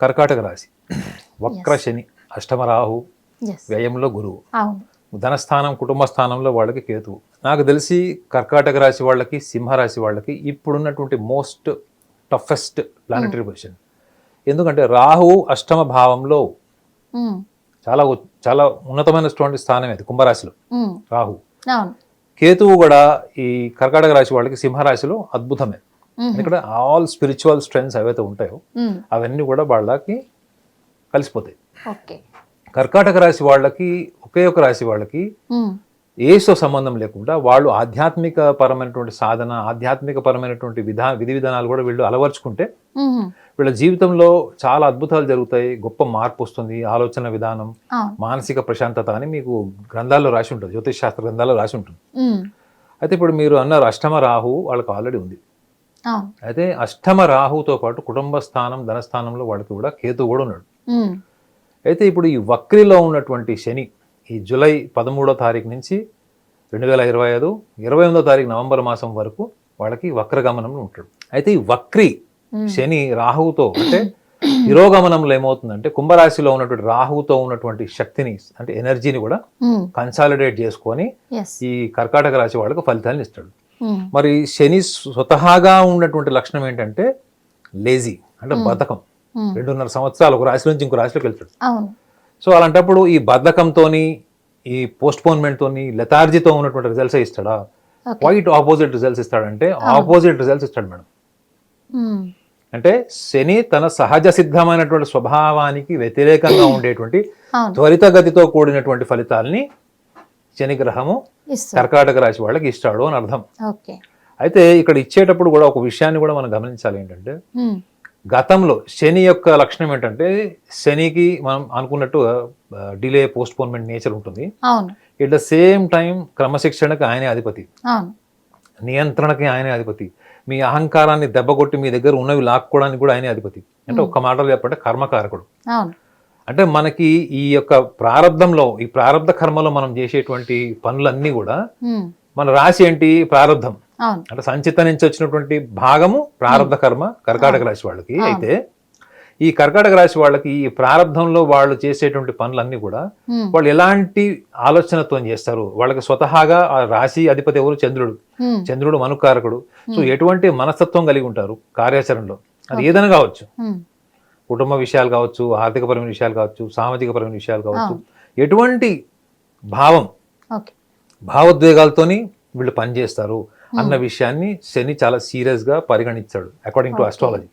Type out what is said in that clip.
కర్కాటక రాశి. వక్ర శని అష్టమ రాహు ఎస్ వ్యయంలో గురువు. ధనస్థానం కుటుంబ స్థానంలో వాళ్ళకి కేతువు. నాకు తెలిసి కర్కాటక రాశి వాళ్ళకి సింహరాశి వాళ్ళకి ఇప్పుడున్నటువంటి మోస్ట్ టఫెస్ట్ ప్లానటరీ పొజిషన్. ఎందుకంటే రాహువు అష్టమ భావంలో ఉమ్, చాలా చాలా ఉన్నతమైనటువంటి స్థానం అది కుంభరాశిలో. ఉమ్, రాహు కేతువు కూడా ఈ కర్కాటక రాశి వాళ్ళకి సింహరాశిలో అద్భుతమే. ఇక్కడ ఆల్ స్పిరిచువల్ స్ట్రెంగ్స్ ఏవైతే ఉంటాయో అవన్నీ కూడా వాళ్ళకి కలిసిపోతాయి. కర్కాటక రాశి వాళ్ళకి ఒకే ఒక రాశి వాళ్ళకి ఏసుతో సంబంధం లేకుండా వాళ్ళు ఆధ్యాత్మిక పరమైనటువంటి సాధన ఆధ్యాత్మిక పరమైనటువంటి విధా విధి విధానాలు కూడా వీళ్ళు అలవర్చుకుంటే వీళ్ళ జీవితంలో చాలా అద్భుతాలు జరుగుతాయి. గొప్ప మార్పు వస్తుంది. ఆలోచన విధానం మానసిక ప్రశాంతత అని మీకు గ్రంథాల్లో రాసి ఉంటుంది. జ్యోతిష్ శాస్త్ర గ్రంథాల్లో రాసి ఉంటుంది. అయితే ఇప్పుడు మీరు అన్నారు అష్టమ రాహు వాళ్ళకి ఆల్రెడీ ఉంది. అయితే అష్టమ రాహుతో పాటు కుటుంబ స్థానం ధనస్థానంలో వాళ్ళకి కూడా కేతు కూడా ఉన్నాడు. అయితే ఇప్పుడు ఈ వక్రిలో ఉన్నటువంటి శని ఈ జూలై పదమూడో తారీఖు నుంచి రెండు వేల ఇరవై ఐదు ఇరవై ఎనిమిదో తారీఖు నవంబర్ మాసం వరకు వాళ్ళకి వక్రగమనంలో ఉంటాడు. అయితే ఈ వక్రి శని రాహువుతో అంటే తిరోగమనంలో ఏమవుతుందంటే కుంభరాశిలో ఉన్నటువంటి రాహువుతో ఉన్నటువంటి శక్తిని అంటే ఎనర్జీని కూడా కన్సాలిడేట్ చేసుకొని ఈ కర్కాటక రాశి వాళ్ళకు ఫలితాలను ఇస్తాడు. మరి శని స్వతహాగా ఉన్నటువంటి లక్షణం ఏంటంటే లేజీ అంటే బద్ధకం. ఉమ్, రెండున్నర సంవత్సరాలు ఒక రాశి నుంచి ఇంకో రాశిలోకి వెళ్తాడు. సో అలాంటప్పుడు ఈ బద్ధకంతోని ఈ పోస్ట్పోన్మెంట్తోని లెథార్జీతో ఉన్నటువంటి రిజల్ట్స్ ఇస్తాడా? క్వైట్ ఆపోజిట్ రిజల్ట్స్ ఇస్తాడంటే ఆపోజిట్ రిజల్ట్స్ ఇస్తాడు మేడం. అంటే శని తన సహజ సిద్ధమైనటువంటి స్వభావానికి వ్యతిరేకంగా ఉండేటువంటి త్వరితగతితో కూడినటువంటి ఫలితాలని శని గ్రహము కర్కాటక రాశి వాళ్ళకి ఇస్తాడు అని అర్థం. అయితే ఇక్కడ ఇచ్చేటప్పుడు కూడా ఒక విషయాన్ని కూడా మనం గమనించాలి ఏంటంటే గతంలో శని యొక్క లక్షణం ఏంటంటే శనికి మనం అనుకున్నట్టు డిలే పోస్ట్ పోన్మెంట్ నేచర్ ఉంటుంది. ఎట్ ద సేమ్ టైం క్రమశిక్షణకి ఆయనే అధిపతి. నియంత్రణకి ఆయనే అధిపతి. మీ అహంకారాన్ని దెబ్బకొట్టి మీ దగ్గర ఉన్నవి లాక్కోవడానికి కూడా ఆయనే అధిపతి. అంటే ఒక్క మాటలో చెప్పంటే కర్మకారకుడు. అంటే మనకి ఈ యొక్క ప్రారంధంలో ఈ ప్రారంధ కర్మలో మనం చేసేటువంటి పనులన్నీ కూడా మన రాశి ఏంటి? ప్రారంధం అంటే సంచిత నుంచి వచ్చినటువంటి భాగము ప్రారంధ కర్మ కర్కాటక రాశి వాళ్ళకి. అయితే ఈ కర్కాటక రాశి వాళ్ళకి ఈ ప్రారంధంలో వాళ్ళు చేసేటువంటి పనులన్నీ కూడా వాళ్ళు ఎలాంటి ఆలోచనతో చేస్తారు? వాళ్ళకి స్వతహాగా ఆ రాశి అధిపతి ఎవరు? చంద్రుడు. చంద్రుడు మనుకారకుడు. సో ఎటువంటి మనస్తత్వం కలిగి ఉంటారు కార్యాచరణలో? అది ఏదైనా కావచ్చు. కుటుంబ విషయాలు కావచ్చు ఆర్థికపరమైన విషయాలు కావచ్చు సామాజికపరమైన విషయాలు కావచ్చు ఎటువంటి భావం భావోద్వేగాలతోని వీళ్ళు పనిచేస్తారు అన్న విషయాన్ని శని చాలా సీరియస్గా పరిగణించాడు అకార్డింగ్ టు అస్ట్రాలజీ